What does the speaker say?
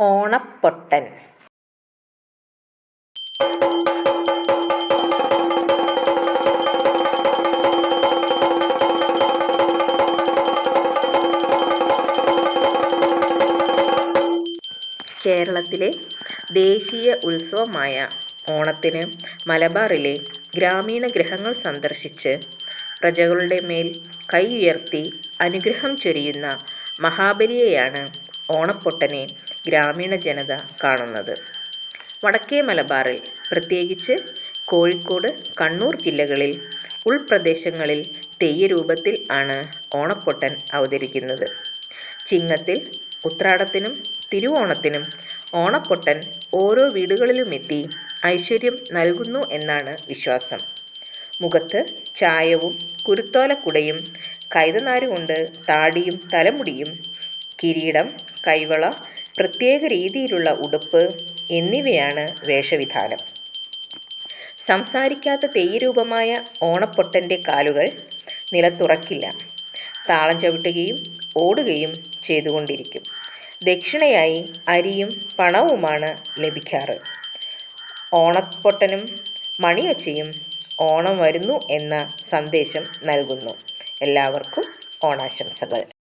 ഓണപ്പൊട്ടൻ. കേരളത്തിലെ ദേശീയ ഉത്സവമായ ഓണത്തിന് മലബാറിലെ ഗ്രാമീണ ഗ്രഹങ്ങൾ സന്ദർശിച്ച് പ്രജകളുടെ മേൽ കൈ ഉയർത്തി അനുഗ്രഹം ചൊരിയുന്ന മഹാബലിയെയാണ് ഓണപ്പൊട്ടനെ ഗ്രാമീണ ജനത കാണുന്നത്. വടക്കേ മലബാറിൽ പ്രത്യേകിച്ച് കോഴിക്കോട് കണ്ണൂർ ജില്ലകളിൽ ഉൾപ്രദേശങ്ങളിൽ തെയ്യരൂപത്തിൽ ആണ് ഓണപ്പൊട്ടൻ അവതരിക്കുന്നത്. ചിങ്ങത്തിൽ ഉത്രാടത്തിനും തിരുവോണത്തിനും ഓണപ്പൊട്ടൻ ഓരോ വീടുകളിലുമെത്തി ഐശ്വര്യം നൽകുന്നു എന്നാണ് വിശ്വാസം. മുഖത്ത് ചായവും കുരുത്തോലക്കുടയും കൈതനാരുകൊണ്ട് താടിയും തലമുടിയും കിരീടം കൈവള പ്രത്യേക രീതിയിലുള്ള ഉടുപ്പ് എന്നിവയാണ് വേഷവിധാനം. സംസാരിക്കാത്ത തെയ്യരൂപമായ ഓണപ്പൊട്ടന്റെ കാലുകൾ നിലത്തുറക്കില്ല. താളം ചവിട്ടുകയും ഓടുകയും ചെയ്തുകൊണ്ടിരിക്കും. ദക്ഷിണയായി അരിയും പണവുമാണ് ലഭിക്കാറ്. ഓണപ്പൊട്ടനും മണിയൊച്ചയും ഓണം വരുന്നു എന്ന സന്ദേശം നൽകുന്നു. എല്ലാവർക്കും ഓണാശംസകൾ.